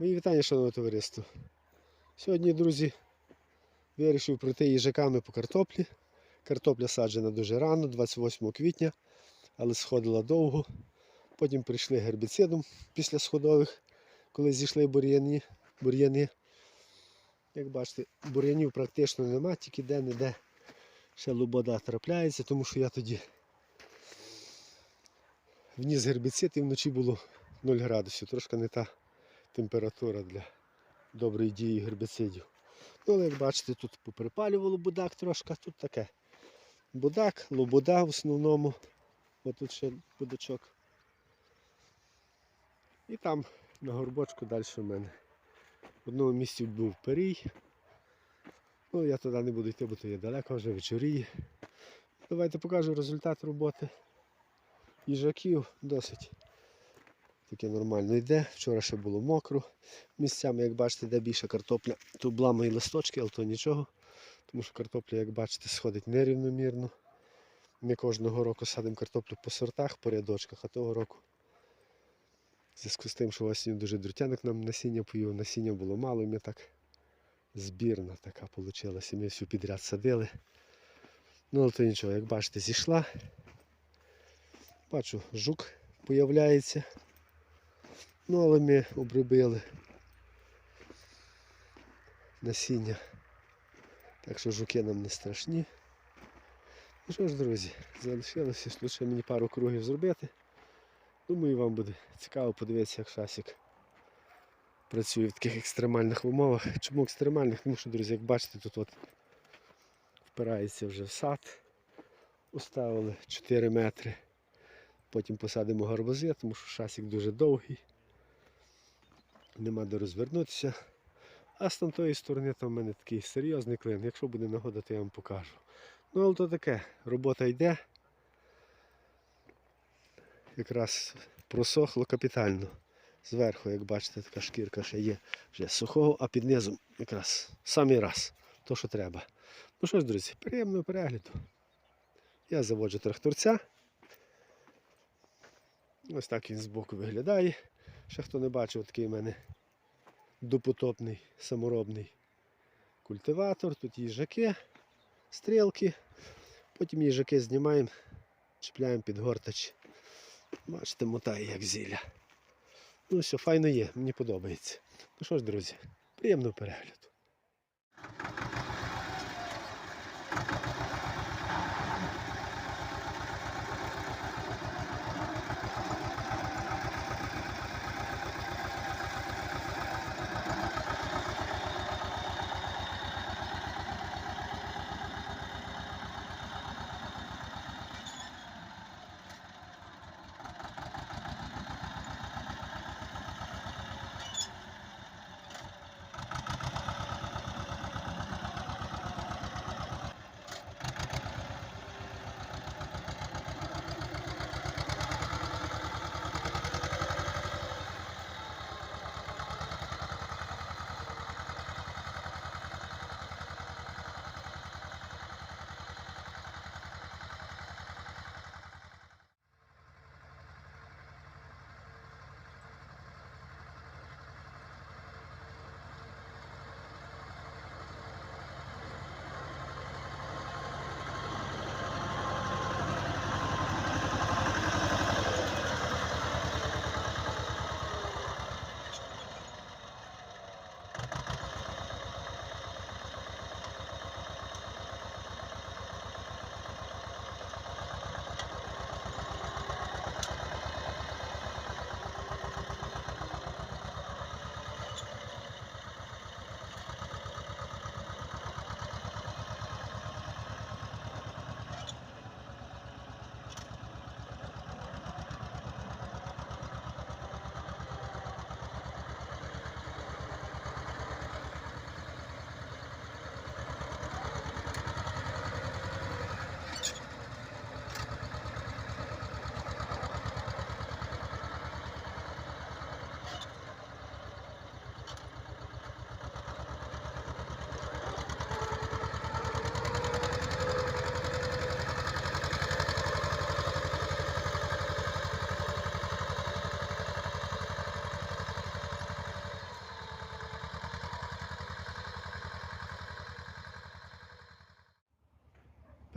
Мої вітання, шановне товариство. Сьогодні, друзі, вирішив пройти їжаками по картоплі. Картопля саджена дуже рано, 28 квітня, але сходила довго. Потім прийшли гербіцидом після сходових, коли зійшли бур'яни. бур'яни. Як бачите, бур'янів практично нема, тільки де-не-де ще лобода трапляється, тому що я тоді вніс гербіцид і вночі було 0 градусів. Трошки не та температура для доброї дії гербіцидів. Ну, але як бачите, тут поприпалювало будак трошки, тут таке. Будак, лобода в основному. Ось тут ще будачок. І там на горбочку далі в мене. В одному місці був перій. Ну, я туди не буду йти, бо то є далеко, вже вечоріє. Давайте покажу результат роботи. Їжаків досить таке нормально йде. Вчора ще було мокро. Місцями, як бачите, де більше картопля, то бламає листочки, але то нічого. Тому що картопля, як бачите, сходить нерівномірно. Ми кожного року садимо картоплю по сортах, по рядочках, а того року. В зв'язку з тим, що осінню дуже друтяник нам насіння поїв, насіння було мало, і ми так збірна така вийшла. І Ми всю підряд садили. Ну, але то нічого, як бачите, зійшла. Бачу, жук появляється. Ну, але ми обробили насіння. Так що жуки нам не страшні. Ну що ж, друзі, залишилося лише мені пару кругів зробити. Думаю, вам буде цікаво подивитися, як шасик працює в таких екстремальних умовах. Чому екстремальних? Тому що, друзі, як бачите, тут от впирається вже в сад. Уставили 4 метри. Потім посадимо гарбузи, тому що шасик дуже довгий. Нема де розвернутися. А з там сторони там в мене такий серйозний клин. Якщо буде нагода, то я вам покажу. Ну, але то таке, робота йде. Якраз просохло капітально. Зверху, як бачите, така шкірка ще є вже сухого, а під низом якраз самий раз. То, що треба. Ну що ж, друзі, приємного перегляду. Я заводжу тракторця. Ось так він збоку виглядає. Ще хто не бачив, такий у мене допотопний саморобний культиватор. Тут їжаки, стрілки. Потім їжаки знімаємо, чіпляємо під гортач. Бачите, мотає як зілля. Ну все, файно є, мені подобається. Ну що ж, друзі, приємного перегляду.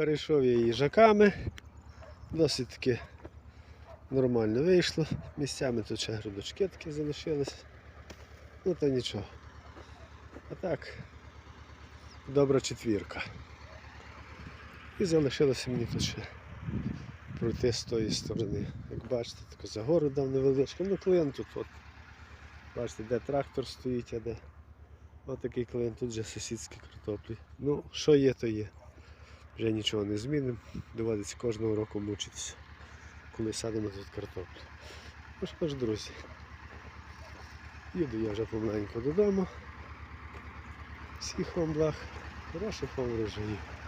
Перейшов я їжаками. Досить таки нормально вийшло. Місцями тут ще грудочки такі залишились. Ну то нічого. А так, добра четвірка. І залишилося мені тут ще пройти з тої сторони. Як бачите, тако за гору дав невеличко. Ну клин тут от. Бачите, де трактор стоїть, а де. Ось клин, тут вже сусідські картоплі. Ну, що є, то є. Вже нічого не змінимо. Доводиться кожного року мучитися, коли садимо тут картоплю. Ну що ж, друзі, їду я вже помаленьку додому. Всіх вам благ, хороших вам врожаїв.